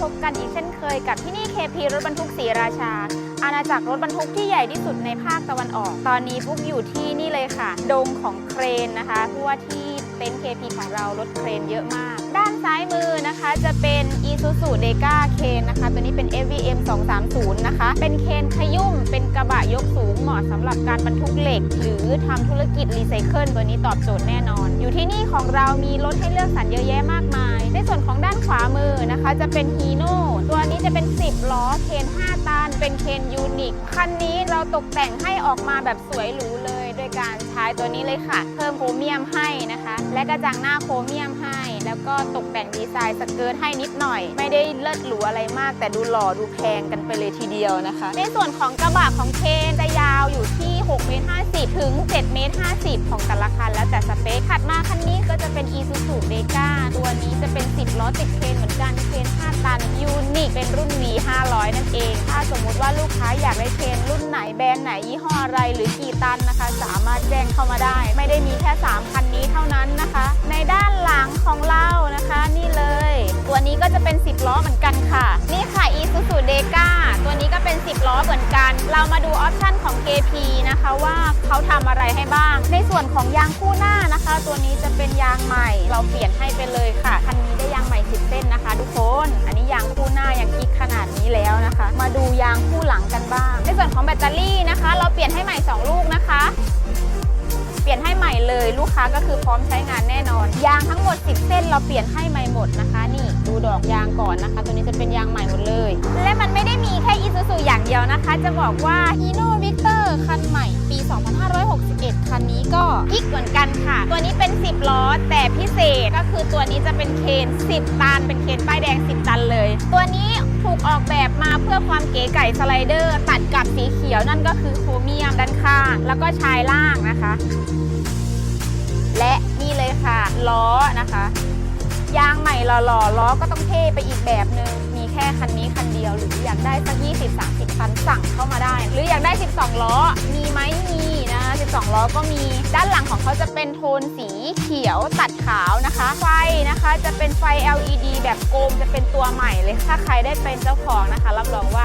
พบกันอีกเช่นเคยกับที่นี่ KP รถบรรทุกศรีราชา อาณาจักรรถบรรทุกที่ใหญ่ที่สุดในภาคตะวันออก ตอนนี้ปุ๊กอยู่ที่นี่เลยค่ะ ดงของเครนนะคะเพราะว่าที่เต็นท์ KP ของเรารถเครนเยอะมาก ด้านซ้ายมือนะคะจะเป็น Isuzu d e c a เคนนะคะ ตัวนี้เป็น FVM 230นะคะ เป็นเคนขยุ่ม เป็นกระบะยกสูงเหมาะสำหรับการบรรทุกเหล็ก หรือทำธุรกิจรีไซเคิลตัวนี้ตอบโจทย์แน่นอน อยู่ที่นี่ของเรามีรถให้เลือกสรรเยอะแยะมากมาย ในส่วนของด้านขวามือนะคะ จะเป็นฮีโน่ตัวนี้จะเป็น 10 ล้อเคน5ตัน เป็นเคนยูนิค คันนี้เราตกแต่งให้ออกมาแบบสวยหรูเลย โดยการใช้ตัวนี้เลยค่ะ เพิ่มโครเมียมให้นะคะ และกระจังหน้าโครเมียมให้ แล้วก็ตกแต่งดีไซน์สเกิร์ตให้นิดหน่อย ไม่ได้เลิศหรูอะไรมาก แต่ดูหล่อดูแพงกันไปเลยทีเดียวนะคะ ในส่วนของกระบะของเคนจะยาวอยู่ที่ ถึง7เมตร50 ของแต่ละคัน แล้วแต่สเปคถัดมาคันนี้ก็จะเป็น Isuzu d e c a ตัวนี้จะเป็น 10 ล้อติดเคนเหมือนกันเคน5ตันยูนิคเป็นรุ่น V 500นั่นเอง ถ้าสมมุติว่าลูกค้าอยากได้เคนรุ่นไหนแบรนด์ไหนยี่ห้ออะไรหรือกี่ตันนะคะ สามารถแจ้งเข้ามาได้ ไม่ได้มีแค่ 3 คันนี้เท่านั้นนะคะ ในด้านหลังของเรานะคะ นี่เลย ตัวนี้ก็จะเป็น 10 ล้อเหมือน 10 ล้อเหมือนกัน เรามาดูออปชันของ KP นะคะว่าเขาทำอะไรให้บ้าง ในส่วนของยางคู่หน้านะคะ ตัวนี้จะเป็นยางใหม่ เราเปลี่ยนให้ไปเลยค่ะคันนี้ได้ยางใหม่ 10 เส้นนะคะ ทุกคน อันนี้ยางคู่หน้ายังกิ๊กขนาดนี้แล้วนะคะ มาดูยางคู่หลังกันบ้าง ในส่วนของแบตเตอรี่นะคะ เราเปลี่ยนให้ใหม่ 2 ลูกนะคะ กค้าก็คือพร้อมใช้งานแน่นอน ยางทั้งหมด 10 เส้นเราเปลี่ยนให้ใหม่หมดนะคะ นี่ดูดอกยางก่อนนะคะ ตัวนี้จะเป็นยางใหม่หมดเลย และมันไม่ได้มีแค่ Isuzu อย่างเดียวนะคะ จะบอกว่า Hino Victor คันใหม่ปี 2561 คันนี้ก็กิ๊กเหมือนกันค่ะ ตัวนี้เป็น 10 ล้อแต่พิเศษก็คือตัวนี้จะเป็นเคน 10 ตัน เป็นเคนป้ายแดง 10 ตันเลย ตัวนี้ถูกออกแบบมาเพื่อความเก๋ไก่สไลเดอร์ ตัดกับสีเขียวนั่นก็คือโครเมียมด้านข้าง แล้วก็ชายล่างนะคะ และนี่เลยค่ะ ล้อนะคะ ยางใหม่หล่อๆล้อก็ต้องเท่ไปอีกแบบหนึ่งมีแค่คันนี้คันเดียว หรืออยากได้สัก20 30คันสั่งเข้ามาได้ หรืออยากได้ 12 ล้อ มีไหมมีนะ 12 ล้อก็มี ด้านหลังของเขาจะเป็นโทนสีเขียวตัดขาวนะคะ ไฟนะคะจะเป็นไฟ LED แบบโกมจะเป็นตัวใหม่เลย ถ้าใครได้เป็นเจ้าของนะคะ รับรองว่า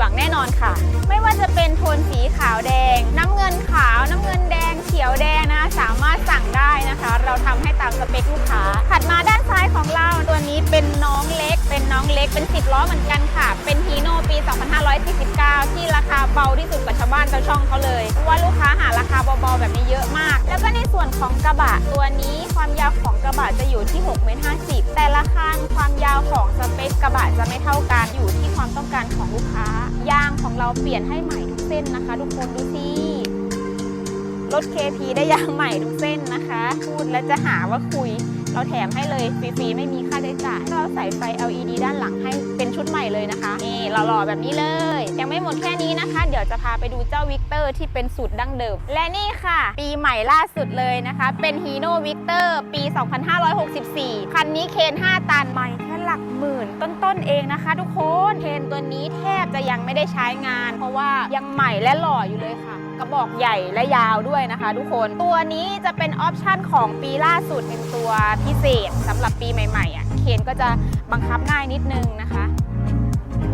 หวังแน่นอนค่ะ ไม่ว่าจะเป็นโทนสีขาวแดง น้ำเงินขาว น้ำเงินแดง เขียวแดงนะ สามารถสั่งได้นะคะ เราทำให้ตามสเปคลูกค้า ถัดมาด้านซ้ายของเราตัวนี้เป็นน้องเล็ก เป็นน้องเล็กเป็น 10 ล้อเหมือนกันค่ะ เป็นฮีโน่ปี 2549 ที่ราคาเบาที่สุดกว่าชาวบ้านชาวช่องเขาเลยเพราะว่าลูกค้าหาราคาเบาๆแบบนี้เยอะมาก แล้วก็ในส่วนของกระบะตัวนี้ความยาวของกระบะจะอยู่ที่6เมตร50แต่ละคันความยาวของสเปคกระบะจะไม่เท่ากัน ความต้องการของลูกค้า ยางของเราเปลี่ยนให้ใหม่ทุกเส้นนะคะ ทุกคนดูสิรถ KP ได้ยางใหม่ทุกเส้นนะคะ พูดแล้วจะหาว่าคุย เราแถมให้เลยฟรีๆไม่มีค่าใช้จ่าย เราใส่ไฟ LED ด้านหลังให้เป็นชุดใหม่เลยนะคะนี่หล่อๆแบบนี้เลย ยังไม่หมดแค่นี้นะคะ เดี๋ยวจะพาไปดูเจ้าวิกเตอร์ที่เป็นสูตรดั้งเดิม และนี่ค่ะ ปีใหม่ล่าสุดเลยนะคะ เป็น Hino Victor ปี 2564 คันนี้เคน 5 ตันใหม่แค่หลักหมื่นต้นๆเองนะคะ ทุกคนเคนตัวนี้แทบจะยังไม่ได้ใช้งาน เพราะว่ายังใหม่และหล่ออยู่เลยค่ะ กระบอกใหญ่และยาวด้วยนะคะ ทุกคน ตัวนี้จะเป็นออปชั่นของปีล่าสุดเป็นตัวพิเศษสำหรับปีใหม่ๆอะเคนก็จะบังคับง่ายนิดนึงนะคะ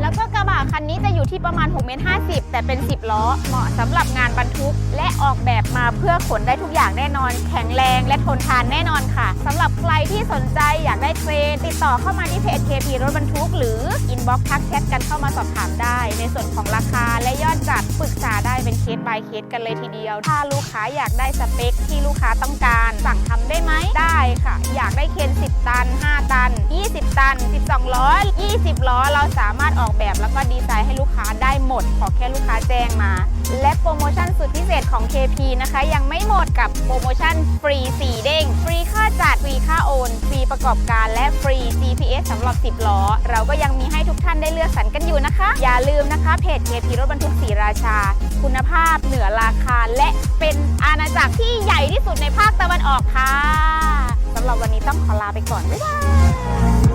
แล้วก็กระบะคันนี้จะอยู่ที่ประมาณ6เมตร50 แต่เป็น 10 ล้อ เหมาะสำหรับงานบรรทุก และออกแบบมาเพื่อขนได้ทุกอย่างแน่นอน แข็งแรงและทนทานแน่นอนค่ะสำหรับใครที่สนใจอยากได้เครนติดต่อเข้ามาที่เพจ KP รถบรรทุก หรืออินบ็อกซ์ทักแชทกันเข้ามาสอบถามได้ ในส่วนของราคาและยอดจัด ส by เคสกันเลยทีเดียว ถ้าลูกค้าอยากได้สเปคที่ลูกค้าต้องการ สั่งทำได้ไหม ได้ค่ะ อยากได้เคน 10 ตัน 5 ตัน 20 ตัน 12 ล้อ 20 ล้อ เราสามารถออกแบบแล้วก็ดีไซน์ให้ลูกค้าได้หมด ขอแค่ลูกค้าแจ้งมา และโปรโมชั่นสุดพิเศษของ KP นะคะ ยังไม่หมดกับโปรโมชั่นฟรี 4 เด้ง ฟรีค่าจัด ฟรีค่าโอน ฟรีประกอบการและฟรี GPS สำหรับ 10 ล้อ เราก็ยังมีให้ทุกท่านได้เลือกสรรกันอยู่นะคะ อย่าลืมนะคะเพจ KP รถบรรทุกศรีราชา คุณภาพเหนือราคา และเป็นอาณาจักรที่ใหญ่ที่สุดในภาคตะวันออกค่ะสำหรับวันนี้ต้องขอลาไปก่อนบ๊ายบาย